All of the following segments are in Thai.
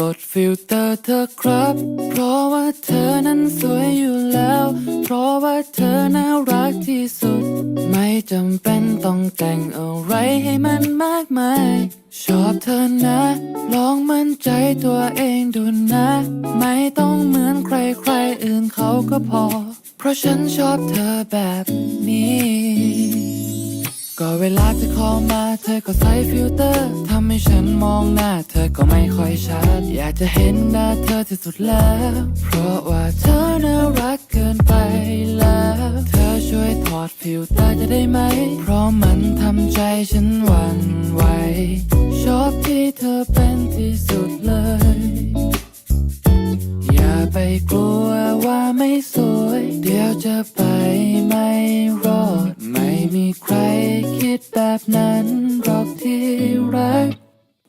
ลดฟิลเตอร์เธอครับ เพราะว่าเธอนั้นสวยอยู่แล้ว เพราะว่าเธอน่ารักที่สุด ไม่จำเป็นต้องแต่งอะไรให้มันมากมาย ชอบเธอนะ ลองมั่นใจตัวเองดูนะ ไม่ต้องเหมือนใครใครๆอื่นเขาก็พอ เพราะฉันชอบเธอแบบนี้ ก็เวลาเธอเข้ามา เธอก็ใส่ฟิลเตอร์ทำให้ฉันมองหน้า เธอก็ไม่ค่อยชัด อยากจะเห็นหน้าเธอที่สุดแล้ว เพราะว่าเธอน่ารักเกินไปแล้ว เธอช่วยถอดฟิลเตอร์จะได้ไหม เพราะมันทำใจฉันหวั่นไหว ชอบที่เธอเป็นที่สุดเลย อย่าไปกลัว แบบนั้นหรอกที่รัก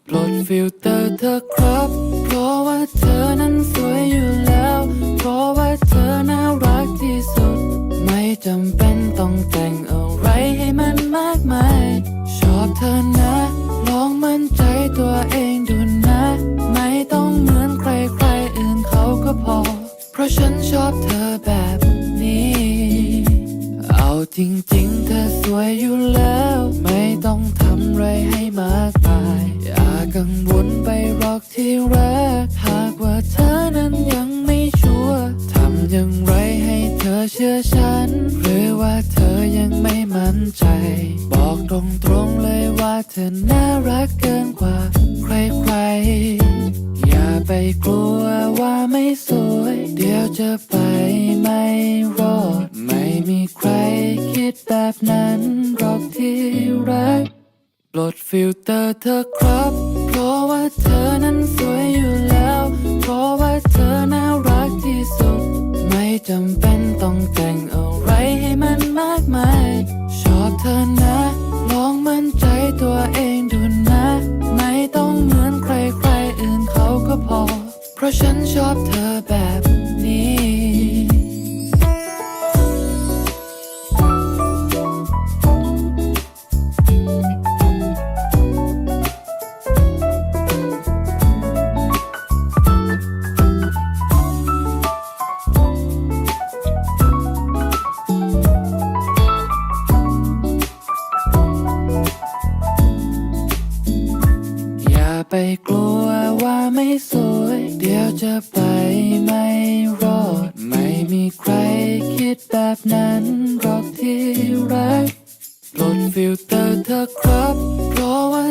ปลดฟิลเตอร์เธอครับ เพราะว่าเธอนั้นสวยอยู่แล้ว เพราะว่าเธอน่ารักที่สุด ไม่จำเป็นต้องแต่งอะไรให้มันมากมาย ชอบเธอนะ ลองมั่นใจตัวเองดูนะ ไม่ต้องเหมือนใครใครอื่นเขาก็พอ เพราะฉันชอบเธอแบบนี้ เอาจริงๆ เธอสวยอยู่แล้ว กังวลไปหรอกที่รัก หากว่าเธอนั้นยังไม่ชัวร์ทำอย่างไรให้เธอเชื่อฉัน หรือว่าเธอยังไม่มั่นใจ บอกตรงๆเลยว่าเธอน่ารักเกินกว่า ใครๆ อย่าไปกลัวว่าไม่สวย เดี๋ยวจะไปไม่รอด ไม่มีใครคิดแบบนั้นหรอกที่รัก ปลดฟิลเตอร์เธอครับ จำเป็นต้องแต่งอะไรให้มันมากมาย ชอบเธอนะ ลองมั่นใจตัวเองดูนะ ไม่ต้องเหมือนใครใครๆอื่นเขาก็พอ เพราะฉันชอบเธอแบบ ไปกลัวว่าไม่สวย เดี๋ยวจะไปไม่รอด ไม่มีใครคิดแบบนั้นหรอกที่รักปลดฟิลเตอร์เธอครับ เพราะว่า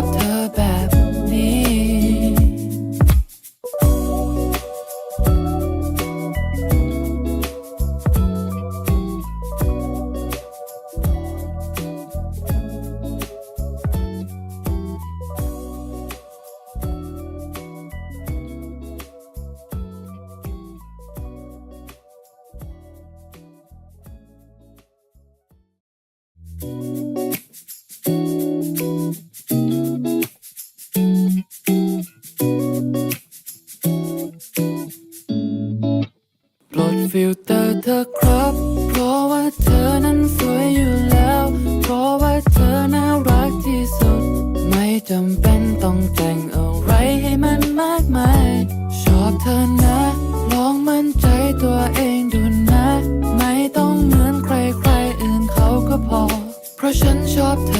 อบเธอแบบนี้ปล ดฟิลเตอร์เธอครับ เพราะว่าเธอนั้นสวยอยู่แล้ว เพราะว่าเธอน่ารักที่สุด ไม่จำเป็นต้องแต่งอะไรให้มันมากมาย ชอบเธอนะ ลองมั่นใจตัวเองดูนะ ไม่ต้องเหมือนใครใครๆอื่นเขาก็พอ เพราะฉันชอบเธอ